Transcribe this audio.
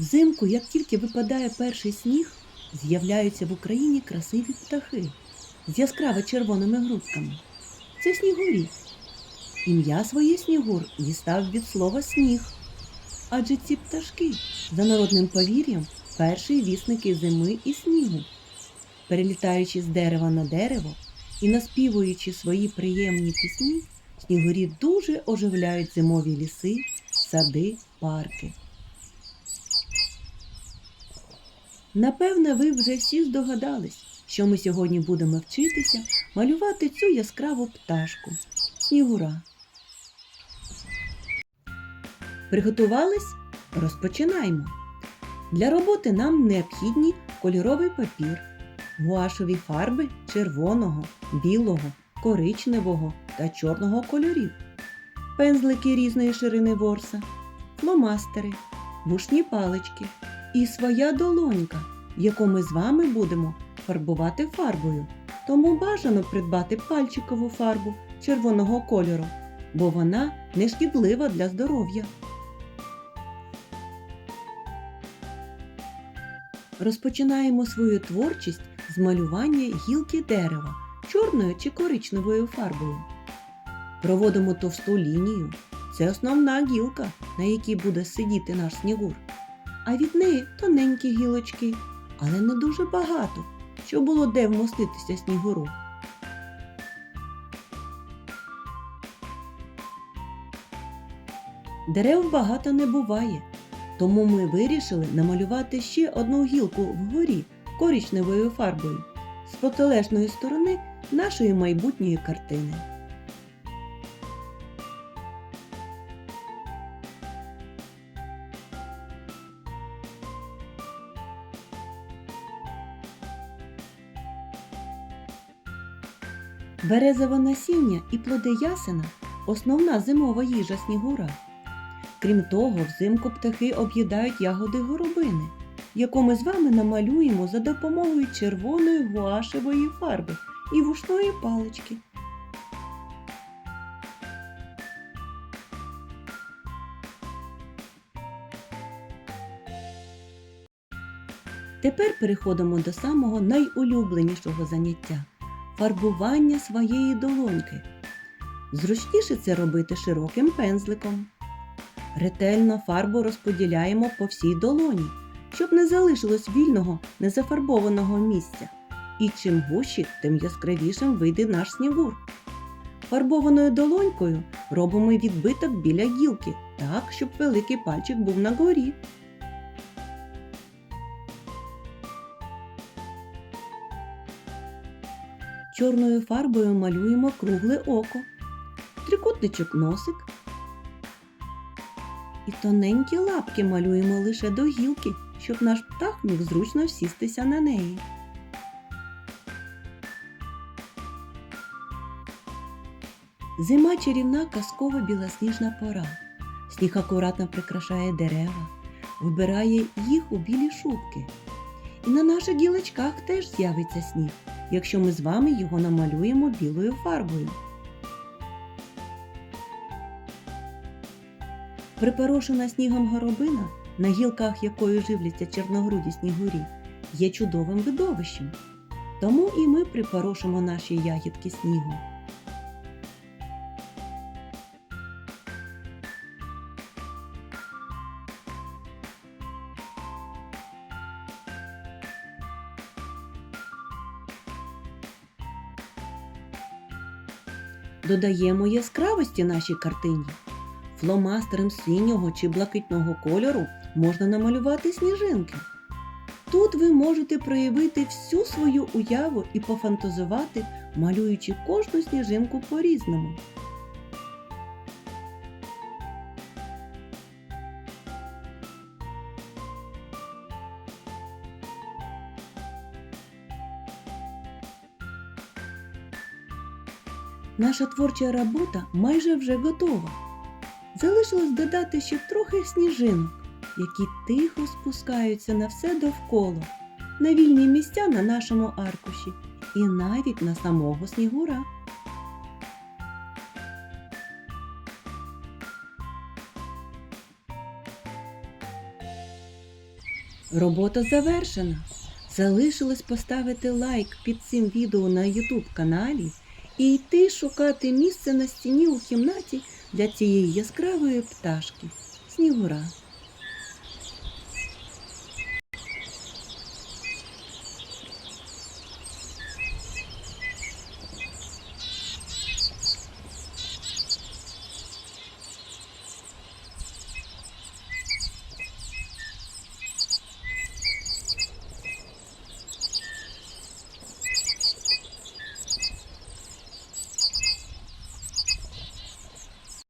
Взимку, як тільки випадає перший сніг, з'являються в Україні красиві птахи з яскраво червоними грудками. Це снігурі. Ім'я своє снігур дістав від слова сніг. Адже ці пташки, за народним повір'ям, перші вісники зими і снігу. Перелітаючи з дерева на дерево і наспівуючи свої приємні пісні, снігурі дуже оживляють зимові ліси, сади, парки. Напевне, ви вже всі здогадались, що ми сьогодні будемо вчитися малювати цю яскраву пташку снігура. Приготувались? Розпочинаємо. Для роботи нам необхідні кольоровий папір, гуашові фарби червоного, білого, коричневого та чорного кольорів, пензлики різної ширини ворса, фломастери, вушні палички і своя долонька, яку ми з вами будемо фарбувати фарбою. Тому бажано придбати пальчикову фарбу червоного кольору, бо вона не шкідлива для здоров'я. Розпочинаємо свою творчість з малювання гілки дерева чорною чи коричневою фарбою. Проводимо товсту лінію. Це основна гілка, на якій буде сидіти наш снігур. А від неї тоненькі гілочки, але не дуже багато, щоб було де вмоститися снігуру. Дерев багато не буває, тому ми вирішили намалювати ще одну гілку вгорі коричневою фарбою з протилежної сторони нашої майбутньої картини. Березове насіння і плоди ясена основна зимова їжа снігура. Крім того, взимку птахи об'їдають ягоди горобини, яку ми з вами намалюємо за допомогою червоної гуашевої фарби і вушної палички. Тепер переходимо до самого найулюбленішого заняття фарбування своєї долоньки. Зручніше це робити широким пензликом. Ретельно фарбу розподіляємо по всій долоні, щоб не залишилось вільного незафарбованого місця. І чим гущі, тим яскравішим вийде наш снігур. Фарбованою долонькою робимо відбиток біля гілки, так, щоб великий пальчик був на горі. Чорною фарбою малюємо кругле око, трикутничок носик, і тоненькі лапки малюємо лише до гілки, щоб наш птах міг зручно всістися на неї. Зима чарівна казкова білосніжна пора. Сніг акуратно прикрашає дерева, вибирає їх у білі шубки. І на наших гілочках теж з'явиться сніг, якщо ми з вами його намалюємо білою фарбою. Припорошена снігом горобина, на гілках якої живляться чорногруді снігурі, є чудовим видовищем. Тому і ми припорошимо наші ягідки снігом. Додаємо яскравості нашій картині. Фломастером синього чи блакитного кольору можна намалювати сніжинки. Тут ви можете проявити всю свою уяву і пофантазувати, малюючи кожну сніжинку по-різному. Наша творча робота майже вже готова. Залишилось додати ще трохи сніжинок, які тихо спускаються на все довкола, на вільні місця на нашому аркуші і навіть на самого снігура. Робота завершена. Залишилось поставити лайк під цим відео на YouTube каналі і йти шукати місце на стіні у кімнаті для цієї яскравої пташки Снігура.